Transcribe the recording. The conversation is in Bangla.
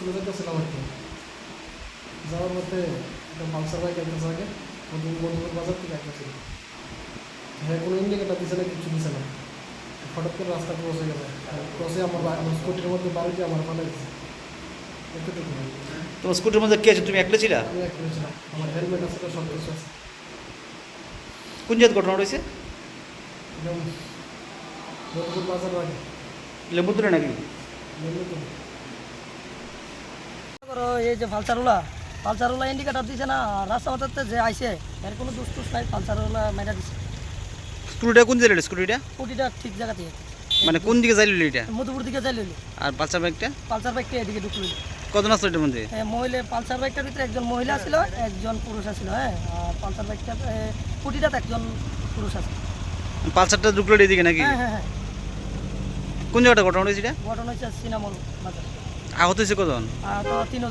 স্কুলে যেতেছিলাম আর কি। যাওয়ার মধ্যে একটা পালসার বাইক একটা আগে মধু মধুপুর বাজার থেকে একটা হ্যাঁ কোনো ইন্ডিকেটার দিছে না কিছু দিছে না। হঠাৎ করে রাস্তা ক্রস হয়ে গেছে। ক্রসে আমার আমার স্কুটির মধ্যে বাড়িতে আমার ফেলে দিচ্ছে এতটুকু তোমার স্কুটির মধ্যে কে আছে? তুমি একলা ছিলা? আমি এক ছিলাম। আমার হেলমেট আছে সব কিছু আছে। কোন জায়গায় ঘটনা রয়েছে মধুপুর বাজার আগে। লেবুতুরে নাকি? মধুপুর করো এই যে পালসারওয়ালা পালসারওয়ালা ইন্ডিকেটার দিছে না আর রাস্তা মাথাতে যে আইছে এর কোনো দুষ টুস নাই পালসারওয়ালা মেটা দিছে। স্কুটিটা কোন জায়গায় স্কুটিটা স্কুটিটা ঠিক জায়গাতে মানে কোন দিকে যাইল এটা? মধুপুর দিকে যাই লইলি আর পালসার বাইকটা? পালসার বাইকটা এদিকে ঢুকলো কজন আসলো এটার মধ্যে? মহিলা পালসার বাইকটার ভিতরে একজন মহিলা ছিল একজন পুরুষ আছিল হ্যাঁ আর পালসার বাইকটা স্কুটিটাতে একজন পুরুষ আছে পালসারটা ঢুকলো এদিকে নাকি? হ্যাঁ হ্যাঁ হ্যাঁ। কোন জায়গাটা ঘটনা রয়েছে এটা? ঘটনা হচ্ছে সিনামল বাজার আহত হয়েছে কজন?